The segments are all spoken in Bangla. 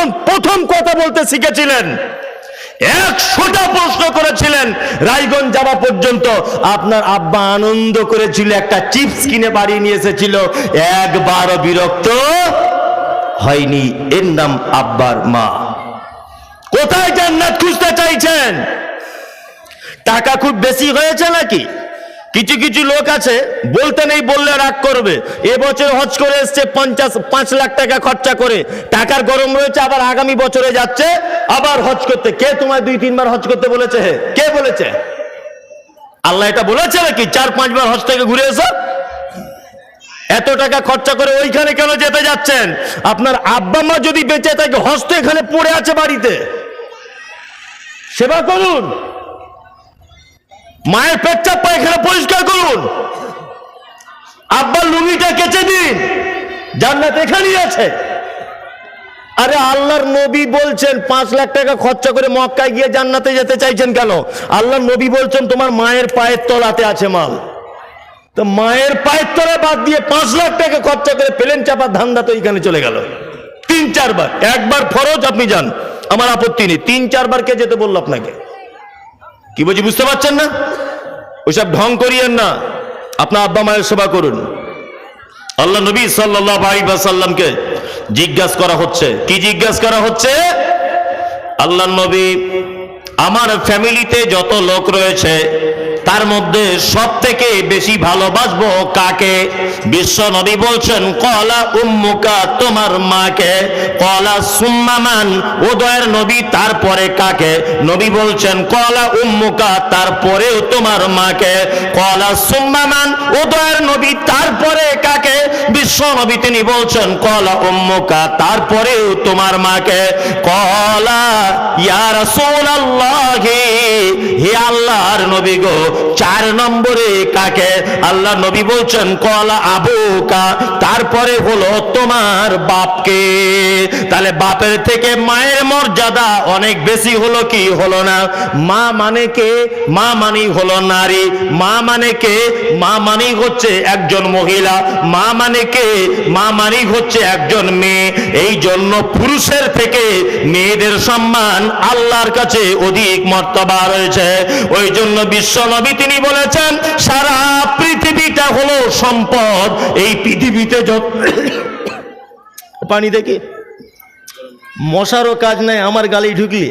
যখন প্রথম কথা বলতে শিখেছিলেন। একশোটা প্রশ্ন করেছিলেন। রায়গঞ্জ যাওয়া পর্যন্ত আপনার আব্বা আনন্দ করেছিল, একটা চিপস কিনে বাড়ি নিয়ে এসেছিল। একবারও বিরক্ত হয়নি। এর নাম আব্বার মা। কোথায় জান্নাত খুঁজতে চাইছেন? টাকা খুব বেশি হয়েছে নাকি? কিছু কিছু লোক আছে, বলতে নেই, বললে রাগ করবে। এবছর হজ করে এসছে পঞ্চাশ, পাঁচ লাখ টাকা খরচা করে। টাকার গরম রয়েছে, আবার আগামী বছরে যাচ্ছে, আবার হজ করতে। কে তোমায় দুই, তিনবার হজ করতে বলেছে? হে? কে বলেছে? আল্লাহ এটা বলেছে নাকি? চার, পাঁচবার হজ থেকে ঘুরে এসো। এত টাকা খরচা করে ওইখানে কেন যেতে যাচ্ছেন? আপনার আব্বা মা যদি বেঁচে থাকে হজ তো এখানে পড়ে আছে বাড়িতে। সেবা করুন। মায়ের পেচ্চাপ পায়খানা পরিষ্কার করুন। আব্বার লুঙ্গিটা কেচে দিন। জান্নাত এখানেই আছে। আরে আল্লাহর নবী বলছেন, পাঁচ লাখ টাকা খরচা করে মক্কায় গিয়ে জান্নাতে যেতে চাইছেন কেন? আল্লাহর নবী বলছেন, তোমার মায়ের পায়ের তলাতে আছে মাল। তো মায়ের পায়ের তলা বাদ দিয়ে পাঁচ লাখ টাকা খরচা করে প্লেন চাপার ধান্দা তো এখানে চলে গেল। তিন চারবার। একবার ফরজ, আপনি যান। আমার আপত্তি নেই। তিন চারবার কে যেতে বলল আপনাকে। কি বলছি, বুঝতে পারছেন না? ওইসব ঢং করিয়েন না। আপনার আব্বা মায়ের সেবা করুন। আল্লাহ নবী সাল্লাহ সাল্লামকে জিজ্ঞাসা করা হচ্ছে। কি জিজ্ঞাসা করা হচ্ছে? আল্লাহ নবী আমার ফ্যামিলিতে যত লোক রয়েছে, তার মধ্যে সব থেকে বেশি ভালোবাসবো কাকে? বিশ্ব নবী বলছেন, কলা উম্মুকা, তোমার মাকে। কলা সুম্মামান উদয়ের নবী, তারপরে কাকে? নবী বলছেন, কলা উম্মুকা, তারপরেও তোমার মাকে। কলা সুম্মামান উদয়ের নবী, তারপরে কাকে? বিশ্ব নবী তিনি বলছেন, কলা উম্মুকা, তারপরেও তোমার মাকে। কলা, ইয়া রাসূলুল্লাহি হে আল্লাহর নবী গো, চার নম্বরে কাকে? আল্লাহ নবী বলছেন, কলা আবুকা, তারপরে হলো তোমার বাপকে। তাহলে বাপের থেকে মায়ের মর্যাদা অনেক বেশি হলো কি? হলো না। মা মানে কে? মা মানেই হলো নারী। মা মানে কে? মা মানেই হচ্ছে একজন মহিলা। মা মানে কে? মা মানেই হচ্ছে একজন মেয়ে। এই জন্য পুরুষের থেকে মেয়েদের সম্মান আল্লাহর কাছে অধিক মর্তবা রয়েছে। ওই জন্য বিশ্ব নবী তিনি বলেছেন সারা পৃথিবীটা হলো সম্পদ। এই পৃথিবীতে যত পানি দেখি। মশারও কাজ নাই আমার গালি ঢুকলি।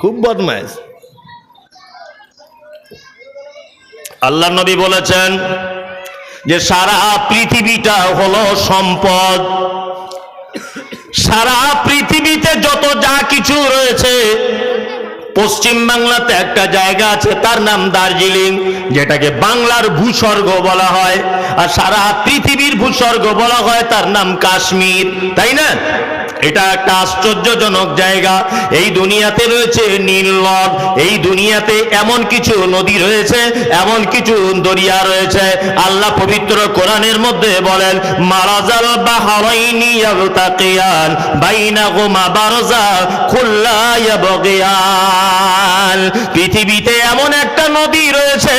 খুব বদমাইশ। আল্লাহ নবী বলেছেন যে সারা পৃথিবীটা হলো সম্পদ। সারা পৃথিবীতে যত যা কিছু রয়েছে পশ্চিম বাংলাতে একটা জায়গা আছে, তার নাম দার্জিলিং, যেটাকে বাংলার ভূস্বর্গ বলা হয়। আর সারা পৃথিবীর ভূস্বর্গ বলা হয় তার নাম কাশ্মীর, তাই না? এটা একটা আশ্চর্যজনক জায়গা। এই দুনিয়াতে রয়েছে নীল নদ, এই দুনিয়াতে এমন কিছু নদী রয়েছে, এমন কিছু দরিয়া রয়েছে। আল্লাহ পবিত্র কোরআনের মধ্যে বলেন, মারাজাল পৃথিবীতে এমন একটা নদী রয়েছে,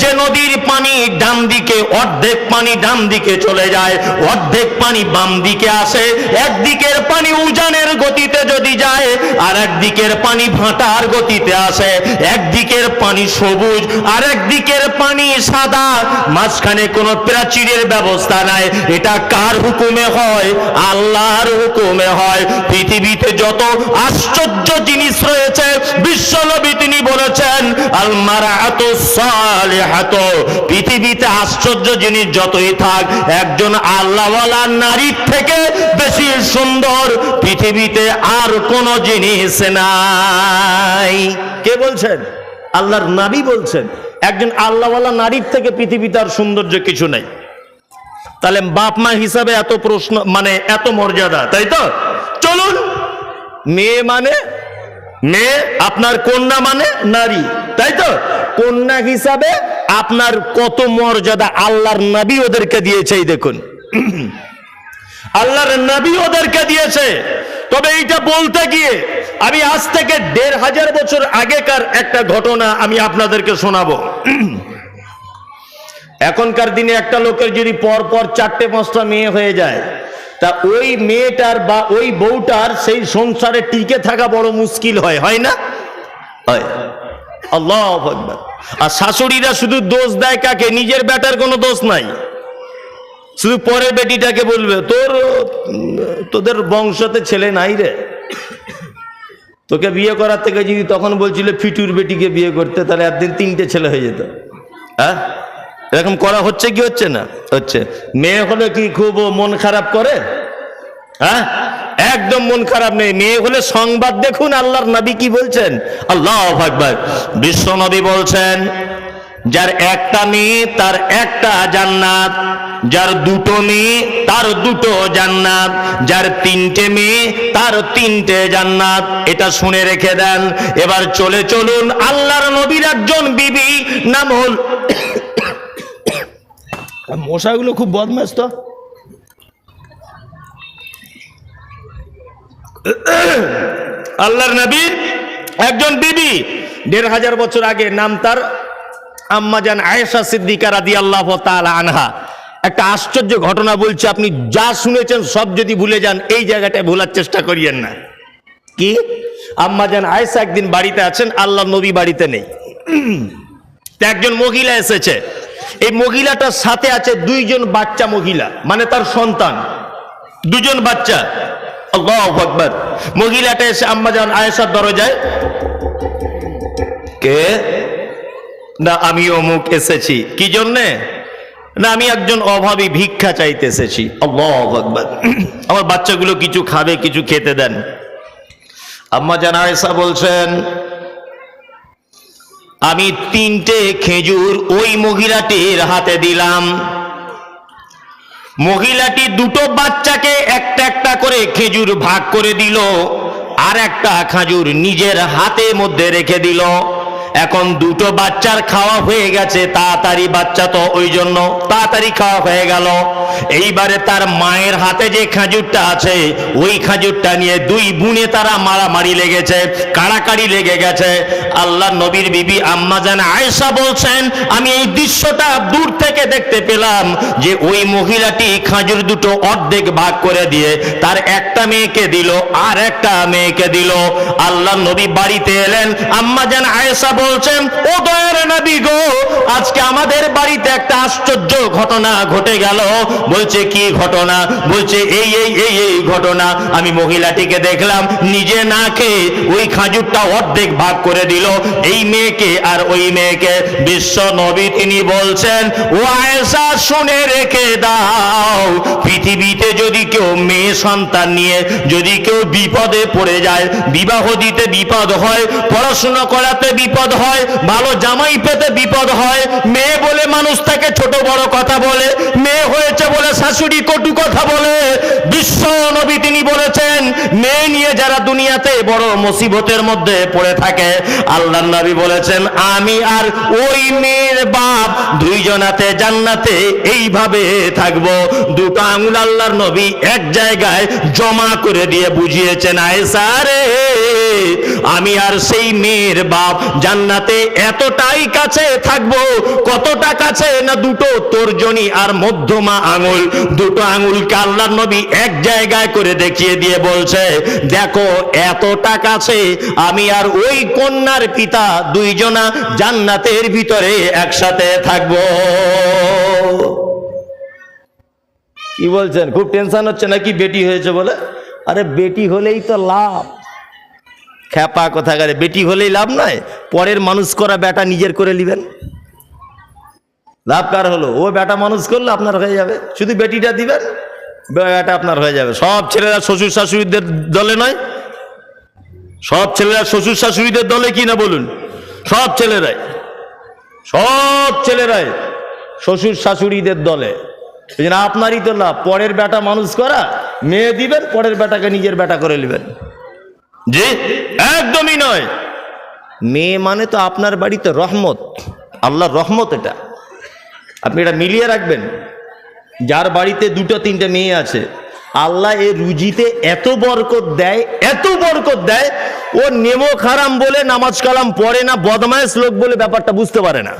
যে নদীর পানি ডান দিকে, অর্ধেক পানি ডান দিকে চলে যায়, অর্ধেক পানি বাম দিকে আসে, একদিকের পানি উজানের গতিতে যদি যায় আর একদিকের পানি ভাটার গতিতে আসে। একদিকের পানি সবুজ আর একদিকের পানি সাদা। মাঝখানে কোনো প্রাচীরের ব্যবস্থা নাই। এটা কার হুকুমে হয়? আল্লাহর হুকুমে হয়। পৃথিবীতে যত আশ্চর্য জিনিস রয়েছে, বিশ্বনবী তিনি বলেছেন আলমারা এত সালেহাত। পৃথিবীতে আশ্চর্য জিনিস যতই থাক, একজন আল্লাহওয়ালা নারীর থেকে বেশি সুন্দর পৃথিবীতে আর কোন জিনিস নাই। কে বলছেন? আল্লাহর নাবি বলছেন। একজন আল্লাহওয়ালা নারীর থেকে পৃথিবীতে আর সৌন্দর্য কিছু নেই। তাহলে বাপ মা হিসাবে এত প্রশ্ন মানে এত মর্যাদা, তাই তো? চলুন, মেয়ে মানে মেয়ে আপনার কন্যা মানে নারী, তাই তো? কন্যা হিসাবে আপনার কত মর্যাদা আল্লাহর নবী ওদেরকে দিয়েছে দেখুন। আল্লাহর নবী ওদেরকে দিয়েছে। তবে এইটা বলতে গিয়ে আমি আজ থেকে দেড় হাজার বছর আগেকার একটা ঘটনা আমি আপনাদেরকে শোনাবো। এখনকার দিনে একটা লোকের যদি পর পর চারটে পাঁচটা মেয়ে হয়ে যায়, তা ওই মেয়েটার বা ওই বউটার সেই সংসারে টিকে থাকা বড় মুশকিল হয় হয় না? হয়। আল্লাহ। আর শাশুড়িরা শুধু দোষ দেয় কাকে? নিজের বেটার কোনো দোষ নাই। শুধু পরের বেটিটাকে বলবে, তোর, তোদের বংশতে ছেলে নাই রে। তোকে বিয়ে করার থেকে যদি তখন বলছিল, ফিটুর বেটিকে বিয়ে করতে, তাহলে একদিন তিনটে ছেলে হয়ে যেত। হ্যাঁ? এরকম করা হচ্ছে কি, হচ্ছে না? হচ্ছে। মেয়ে হলে কি খুব মন খারাপ করে? হ্যাঁ? একদম মন খারাপ নেই। মেয়ে হলে সংবাদ দেখুন, আল্লাহর নবী কি বলছেন? আল্লাহ আকবার। বিশ্ব নবী বলছেন, যার একটা মেয়ে, তার একটা জান্নাত। যার দুটো মেয়ে, তার দুটো জান্নাত। যার তিনটে মেয়ে, তার তিনটে জান্নাত। এটা শুনে রেখে দেন। এবার চলে চলুন আল্লাহর নবীর একজন বিবি নাম হল মশাগুলো খুব বদমাস তো। আল্লাহর নবীর একজন বিবি। দেড় হাজার বছর আগে নাম তার আম্মাজান আয়েশা সিদ্দিকা রাদি আল্লাহ আনহা। একটা আশ্চর্য ঘটনা বলছি, আপনি যা শুনেছেন সব যদি ভুলে যান, এই জায়গাটায় ভোলার চেষ্টা করিয়েন না। কি? আম্মাজান আয়েশা একদিন বাড়িতে আছেন, আল্লাহ নবী বাড়িতে নেই। একজন মহিলা এসেছে। এই মহিলাটার সাথে আছে দুইজন বাচ্চা মহিলা মানে তার সন্তান। দুজন বাচ্চা। আকবার। মহিলাটা এসে আম্মাজান আয়েশার দরজায়, কে? না আমি অমুক এসেছি। কি জন্যে? না, আমি একজন অভাবী ভিক্ষা চাইতে এসেছি আকবার। আমার বাচ্চাগুলো কিছু খাবে, কিছু খেতে দেন। আম্মা জান বলছেন, আমি তিনটে খেজুর ওই মহিলাটির হাতে দিলাম। মহিলাটি দুটো বাচ্চাকে একটা একটা করে খেজুর ভাগ করে দিল, আর একটা খাজুর নিজের হাতে মধ্যে রেখে দিল। এখন দুটো বাচ্চার খাওয়া হয়ে গেছে, তাড়াতাড়ি বাচ্চা তো ওই জন্য তাড়াতাড়ি খাওয়া হয়ে গেল। এইবারে তার মায়ের হাতে যে খাজুরটা আছে, ওই খাজুরটা নিয়ে দুই বুনে তারা মারামারি লেগেছে, কাড়াকাড়ি লেগে গেছে। আল্লাহ নবীর বিবি আম্মাজান আয়েশা বলছেন, আমি এই দৃশ্যটা দূর থেকে দেখতে পেলাম যে ওই মহিলাটি খাজুর দুটো অর্ধেক ভাগ করে দিয়ে তার একটা মেয়েকে দিল আর একটা মেয়েকে দিল। আল্লাহ নবী বাড়িতে এলেন আম্মাজান আয়েশা বলছেন ও দয়ার নবী গো, আজকে আমাদের বাড়িতে একটা আশ্চর্য ঘটনা ঘটে গেল। বলছে, কি ঘটনা? বলছে, এই এই এই এই ঘটনা। আমি মহিলাটিকে দেখলাম, নিজে না খেয়ে ওই খাজুরটা অর্ধেক ভাগ করে দিল। এই মেয়েকে আর ওই মেয়েকে বিশ্ব নবী তিনি বলছেন, ও আয়েশা, শুনে রেখে দাও। পৃথিবীতে যদি কেউ মেয়ে সন্তান নিয়ে যদি কেউ বিপদে পড়ে যায়, বিবাহ দিতে বিপদ হয়, পড়াশোনা করাতে বিপদ হয়, ভালো জামাই পেতে বিপদ হয়। মেয়ে বলে মানুষ তাকে ছোট বড় কথা বলে। মেয়ে হয়েছে বলে শাশুড়ি কটু কথা বলে। বিশ্ব নবী তিনি বলেছেন মেয়ে নিয়ে যারা দুনিয়াতে বড় মুসিবতের মধ্যে পড়ে থাকে আল্লাহ নবী বলেছেন, আমি আর ওই মেয়ের বাপ দুইজনাতে জান্নাতে এইভাবে থাকব। দুটো আঙুল আল্লাহর নবী এক জায়গায় জমা করে দিয়ে বুঝিয়েছেন, আয়েশা রে, আমি আর সেই মেয়ের বাপ জান্নাতে এতটাই কাছে থাকব, কতটা কাছে না দুটো তর্জনী আর মধ্যমা আঙুল? দুটো আঙুলকে আল্লাহর নবী এক জায়গায় করে দেখিয়ে দিয়ে বলছে দেখো, এতটা কাছে আমি আর ওই কন্যার পিতা দুইজনা জান্নাতের ভিতরে একসাথে থাকব। কি বলছেন? খুব টেনশন হচ্ছে নাকি বেটি হয়েছে বলে? আরে বেটি হলেই তো লাভ। খ্যাপা কথা গেলে বেটি হলেই লাভ নয়, পরের মানুষ করা বেটা নিজের করে নিবেন। লাভ কার হলো? ও বেটা মানুষ করলে আপনার হয়ে যাবে। শুধু বেটিটা দিবেন? বেটা আপনার হয়ে যাবে। সব ছেলেরা শ্বশুর শাশুড়িদের দলে নয়। সব ছেলেরা শ্বশুর শাশুড়িদের দলে কি না বলুন? সব ছেলেরাই। সব ছেলেরাই শ্বশুর শাশুড়িদের দলে। এই জন্য আপনারই তো লাভ। পরের বেটা মানুষ করা, মেয়ে দিবেন, পরের বেটাকে নিজের বেটা করে নেবেন। জি? একদমই নয়। মেয়ে মানে তো আপনার বাড়িতে রহমত। আল্লাহর রহমত এটা। আপনি এটা মিলিয়ে রাখবেন। যার বাড়িতে দুটো, তিনটে মেয়ে আছে, আল্লাহ এ রুজিতে এত বরকত দেয়, এত বরকত দেয়, ও নেমো খারাম বলে নামাজ কালাম পড়ে না, বদমায়েশ লোক বলে ব্যাপারটা বুঝতে পারে না।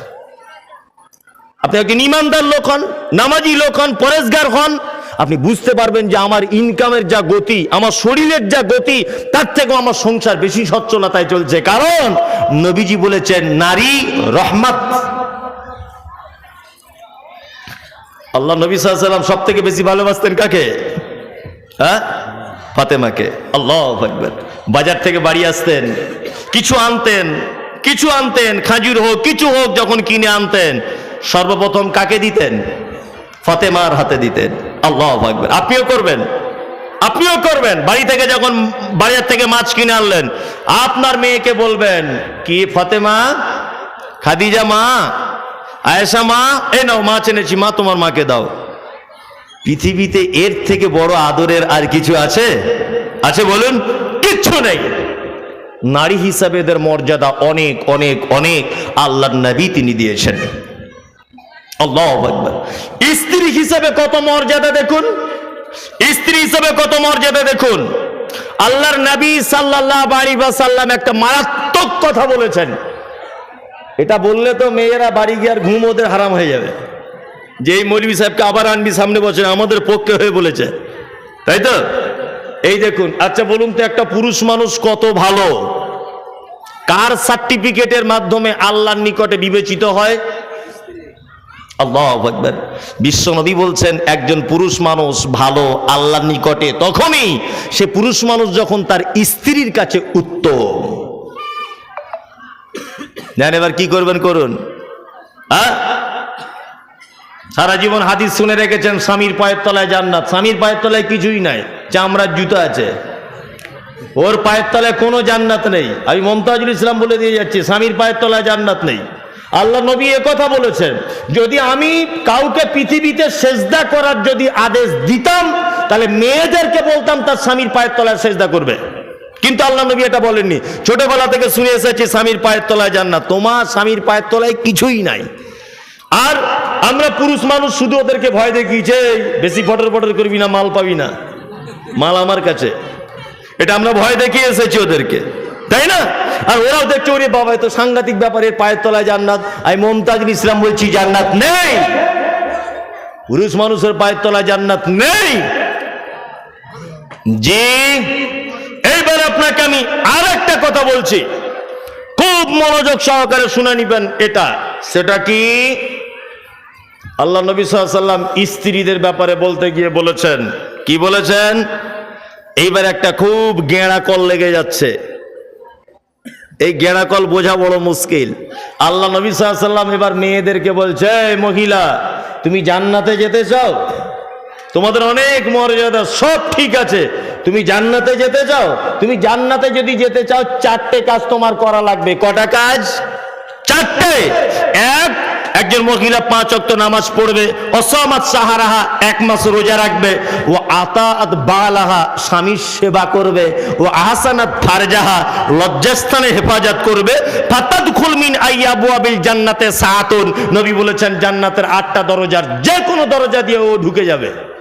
আপনি একজন ইমানদার লোক হন, নামাজি লোক হন, পরেশগার হন, আপনি বুঝতে পারবেন যে আমার ইনকামের যা গতি, আমার শরীরের যা গতি, তার থেকেও আমার সংসার বেশি সচ্ছলতায় চলছে। কারণ নবীজি বলেছেন, নারী রহমত আল্লাহ নবী সাল্লাম সব থেকে বেশি ভালোবাসতেন কাকে? হ্যাঁ? ফাতেমাকে। আল্লাহ বাজার থেকে বাড়ি আসতেন, কিছু আনতেন কিছু আনতেন, খাজুর হোক, কিছু হোক, যখন কিনে আনতেন, সর্বপ্রথম কাকে দিতেন? ফাতেমার হাতে দিতেন। আল্লাহ আকবার। আপনিও করবেন। আপনিও করবেন। বাড়ি থেকে যখন বাজার থেকে মাছ কিনে আনলেন, আপনার মেয়েকে বলবেন, কি ফাতেমা? খাদিজা মা আয়েশা মা এ নাও মাছ এনেছি মা তোমার মাকে দাও। পৃথিবীতে এর থেকে বড় আদরের আর কিছু আছে? আছে বলুন, কিচ্ছু নেই। নারী হিসাবে এদের মর্যাদা অনেক অনেক অনেক। আল্লাহ নবী তিনি দিয়েছেন। আল্লাহ স্ত্রী হিসাবে কত মর্যাদা দেখুন? স্ত্রী হিসাবে কত মর্যাদা দেখুন? আল্লাহর নবী সাল্লাল্লাহু আলাইহি ওয়াসাল্লাম একটা মারাত্মক কথা বলেছেন। এটা বললে তো মেয়েরা বাড়ি গিয়ে আর ঘুম ওদের হারাম হয়ে যাবে। যে এই মৌলবী সাহেবকে আবার আনবি সামনে বছর, আমাদের পক্ষে হয়ে বলেছে। তাই তো? এই দেখুন আচ্ছা বলুন তো একটা পুরুষ মানুষ কত ভালো? কার সার্টিফিকেটের মাধ্যমে আল্লাহর নিকটে বিবেচিত হয়? আল্লাহ আকবার। বিশ্বনবী বলছেন, একজন পুরুষ মানুষ ভালো আল্লাহর নিকটে তখনই সে পুরুষ মানুষ যখন তার স্ত্রীর কাছে উত্তম জান এবার কি করবেন করুন। হ্যাঁ? সারা জীবন হাদিস শুনে রেখেছেন, স্বামীর পায়ের তলায় জান্নাত। স্বামীর পায়ের তলায় কিছুই নাই, চামড়ার জুতো আছে। ওর পায়ের তলায় কোনো জান্নাত নেই। আমি মমতাজুল ইসলাম বলে দিয়ে যাচ্ছি, স্বামীর পায়ের তলায় জান্নাত নেই। আল্লাহ নবী এ কথা বলেছেন, যদি আমি কাউকে পৃথিবীতে সেজদা করার যদি আদেশ দিতাম, তাহলে মেয়েদেরকে বলতাম তার স্বামীর পায়ের তলায় সেজদা করবে। কিন্তু আল্লাহ নবী এটা বলেননি। ছোটবেলা থেকে শুনে এসেছি স্বামীর পায়ের তলায় জান্নাত। তোমার স্বামীর পায়ের তলায় কিছুই নাই। আর আমরা পুরুষ মানুষ শুধু ওদেরকে ভয় দেখিয়েছে "এই, বেশি ফটর ফটর করবি না মাল পাবি না। মাল আমার কাছে। এটা আমরা ভয় দেখিয়ে এসেছি ওদেরকে। তাই না? আর ওরাও দেখছে ওরে বাবা তো সাংঘাতিক ব্যাপারে পায়ের তলায় জান্নাত। আমি মমতাজ ইসলাম বলছি জান্নাত নেই। পুরুষ মানুষের পায়ের তলায় জান্নাত নেই। জি এইবার আপনাকে আমি আর একটা কথা বলছি। খুব মনোযোগ সহকারে শুনে নিবেন এটা। সেটা কি? আল্লাহ নবী সাল্লাম স্ত্রীদের ব্যাপারে বলতে গিয়ে বলেছেন। কি বলেছেন? এইবার একটা খুব গেঁড়া কল লেগে যাচ্ছে। এই গেঁড়া কল বোঝা বড় মুশকিল। আল্লাহ নবী সাল্লাম এবার মেয়েদেরকে বলছে মহিলা, তুমি জান্নাতে যেতে চাও? তোমাদের অনেক মর্যাদা সব ঠিক আছে তুমি জান্নাতে যেতে চাও? তুমি জান্নাতে যদি যেতে চাও, চারটে কাজ তোমার করা লাগবে। কটা কাজ? চারটে। এক, একজন মহিলা পাঁচ অক্ত নামাজ পড়বে। অসমাত সাহারাহা এক মাস রোজা রাখবে। ও আতাত বালাহা, স্বামীর সেবা করবে। ও আহসানাত ফারজাহা, লজ্জাস্থানে হেফাজত করবে। ফাতাদ খুলমিন আইয়া আবিল জান্নাতে সাহাতুন নবী বলেছেন, জান্নাতের আটটা দরজার যে কোনো দরজা দিয়ে ও ঢুকে যাবে।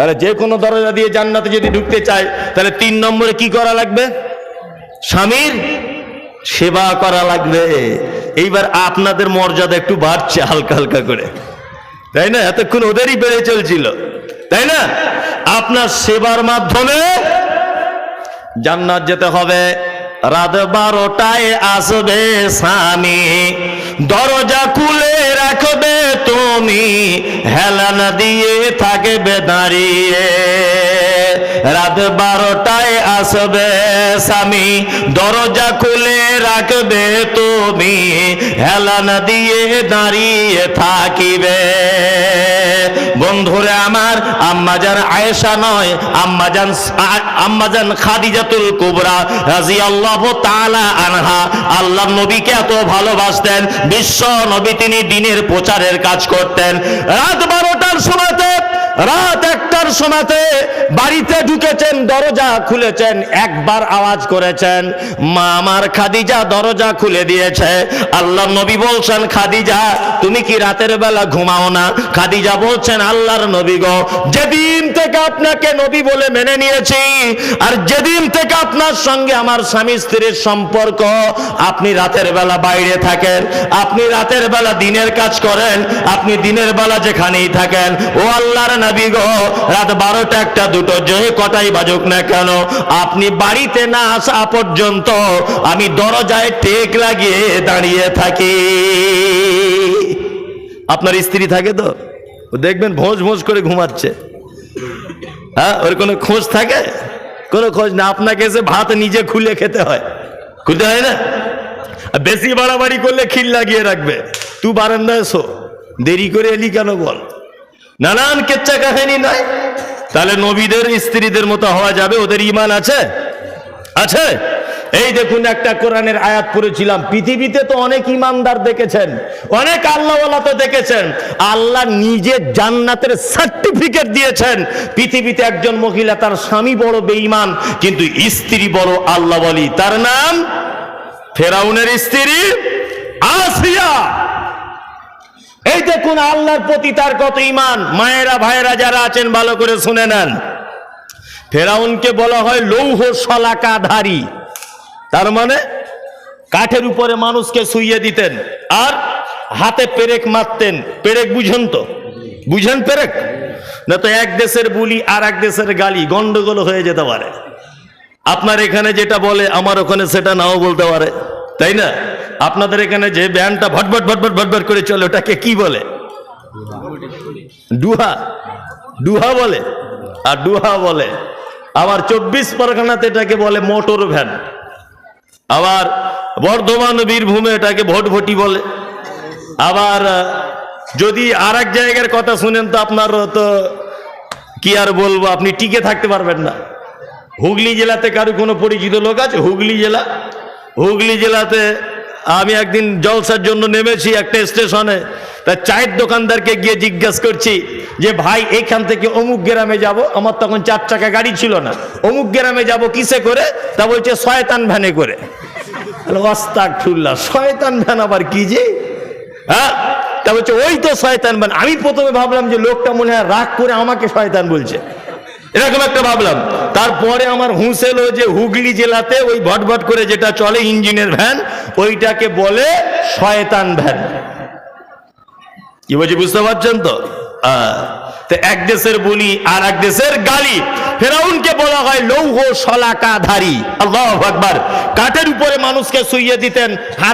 তাহলে যে কোনো দরজা দিয়ে জান্নাতে যদি ঢুকতে চায়, তাহলে তিন নম্বরে কি করা লাগবে? স্বামীর সেবা করা লাগবে। এইবার আপনাদের মর্যাদা একটু বাড়ছে হালকা হালকা করে। তাই না? এতক্ষণ ওদেরই বেড়ে চলছিল। তাই না? আপনার সেবার মাধ্যমে জান্নাত যেতে হবে। রাত বারোটায় আসবে স্বামী। দরজা খুলে রাখবে তুমি, হেলান দিয়ে থাকবে দাঁড়িয়ে। রাত বারোটায় আসবে স্বামী, দরজা খুলে রাখবে তুমি, হেলান দিয়ে দাঁড়িয়ে থাকিবে। বন্ধুরে আমার আম্মাজান আয়েশা নয় আম্মাজান আম্মাজান খাদিজাতুল কুবরা রাজিয়াল্লাহু তাআলা আনহা। আল্লাহ নবীকে এত ভালোবাসতেন বিশ্ব নবী তিনি দিনের প্রচারের কাজ করতেন। রাত বারোটার সময়তে রাত একটার সময়তে বাড়িতে ঢুকেছেন, দরজা খুলেছেন, একবার আওয়াজ করেছেন, মা আমার খাদিজা দরজা খুলে দিয়েছে। আল্লাহ নবী বলছেন, খাদিজা, তুমি কি রাতের বেলা ঘুমাও না? খাদিজা বলছেন, আল্লাহর নবী গো, যেদিন থেকে আপনাকে নবী বলে মেনে নিয়েছি, আর যেদিন থেকে আপনার সঙ্গে আমার স্বামী স্ত্রীর সম্পর্ক, আপনি রাতের বেলা বাইরে থাকেন, আপনি রাতের বেলা দিনের কাজ করেন, আপনি দিনের বেলা যেখানেই থাকেন, ও আল্লাহর নাবি গো, রাত বারোটা একটা, দুটো যে কটাই বাজুক না কেন? আপনি বাড়িতে না আসা পর্যন্ত আমি দরজায় টেক লাগিয়ে দাঁড়িয়ে থাকি। আপনার স্ত্রী থাকে তো? দেখবেন ভোজ ভোজ করে ঘুমাচ্ছে। হ্যাঁ ওর কোনো খোঁজ থাকে? কোনো খোঁজ না, আপনাকে এসে ভাত নিজে খুলে খেতে হয়। খুলতে হয় না? বেশি বাড়াবাড়ি করলে খিল লাগিয়ে রাখবে। তুই বারান্দায় দেরি করে এলি কেন বল? নানান কেচ্চা কাহিনী নাই। তাহলে নবীদের, স্ত্রীদের মতো হওয়া যাবে? ওদের ইমান আছে? আছে? এই দেখুন, একটা কোরআনের আয়াত পড়েছিলাম। পৃথিবীতে তো অনেক ইমানদার দেখেছেন, অনেক আল্লাহওয়ালা তো দেখেছেন। আল্লাহ নিজে জান্নাতের সার্টিফিকেট দিয়েছেন। পৃথিবীতে একজন মহিলা, তার স্বামী বড় বেঈমান, কিন্তু স্ত্রী বড় আল্লাহ বলি তার নাম ফেরাউনের স্ত্রী আসিয়া। এই দেখুন, আল্লাহর প্রতি তার কত ইমান মায়েরা, ভাইয়েরা যারা আছেন, ভালো করে শুনে নেন। ফেরাউনকে বলা হয় লৌহ শলাকাধারী। তার মানে কাঠের উপরে মানুষকে শুইয়ে দিতেন আর হাতে পেরেক মারতেন। পেরেক বুঝেন তো? বুঝেন পেরেক? না তো এক দেশের বুলি আর এক দেশের গালি, গন্ডগোল হয়ে যেতে পারে। আপনার এখানে যেটা বলে, আমার ওখানে সেটা নাও বলতে পারে। তাই না? আপনাদের এখানে যে ব্যান্ডটা ভটভট ভটভট ভটভট করে চলে, ওটাকে কি বলে? ডুহা। ডুহা বলে। আর ডুহা বলে। আবার চব্বিশ পরগনাতে এটাকে বলে মোটর ভ্যান। আবার বর্ধমান বীরভূমে এটাকে ভটভটি বলে। আবার যদি আর এক জায়গার কথা শুনেন তো আপনার তো কি আর বলব, আপনি টিকে থাকতে পারবেন না। হুগলি জেলাতে কারও কোনো পরিচিত লোক আছে? হুগলি জেলা? হুগলি জেলাতে আমি একদিন জলসার জন্য নেমেছি একটা স্টেশনে। তা চায়ের দোকানদারকে গিয়ে জিজ্ঞেস করছি যে, ভাই, এখান থেকে অমুক গ্রামে যাব? আমার তখন চার চাকা গাড়ি ছিল না। অমুক গ্রামে যাব কিসে করে? তা বলছে, শয়তান ভ্যানে করে। অস্তাক ঠুল্লা শয়তান ভ্যান আবার কি যে? হ্যাঁ? তা বলছে, ওই তো শয়তান ভ্যান। আমি প্রথমে ভাবলাম যে, লোকটা মনে হয় রাগ করে আমাকে শয়তান বলছে। এরকম একটা ভাবলাম। তারপরে আমার হুঁশ এলো যে হুগলি জেলাতে ওই ভটভট করে যেটা চলে ইঞ্জিনের ভ্যান, ওইটাকে বলে শয়তান ভ্যান। কি বলছি, বুঝতে পারছেন তো? তো এক দেশের বলি আর এক দেশের গালি। ফেরাউনকে বলা হয় লৌহ শলাকাধারী। আল্লাহ কাঠের উপরে মানুষকে শুইয়ে দিতেন, হাত